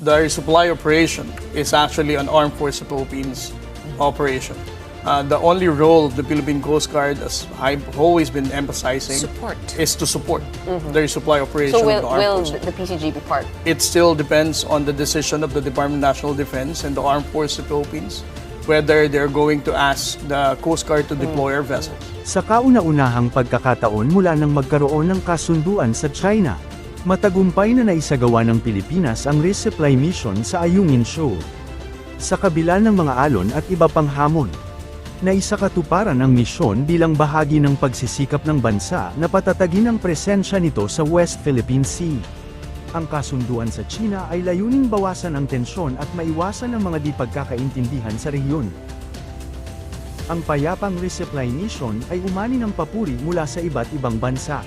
the resupply operation is actually an armed force of Philippines operation. Uh, the only role of the Philippine Coast Guard, as I've always been emphasizing, Support. is to support the resupply operation So will, of the armed will forces. the PCG be part? It still depends on the decision of the Department of National Defense and the Armed Forces of the Philippines whether they're going to ask the Coast Guard to deploy our vessels. Sa kauna-unahang pagkakataon mula nang magkaroon ng kasunduan sa China, matagumpay na naisagawa ng Pilipinas ang resupply mission sa Ayungin Shoal. Sa kabila ng mga alon at iba pang hamon, naisakatuparan ang misyon bilang bahagi ng pagsisikap ng bansa na patatagin ang presensya nito sa West Philippine Sea. Ang kasunduan sa China ay layuning bawasan ang tensyon at maiwasan ang mga di pagkakaintindihan sa rehiyon. Ang payapang resupply mission ay umani ng papuri mula sa iba't ibang bansa.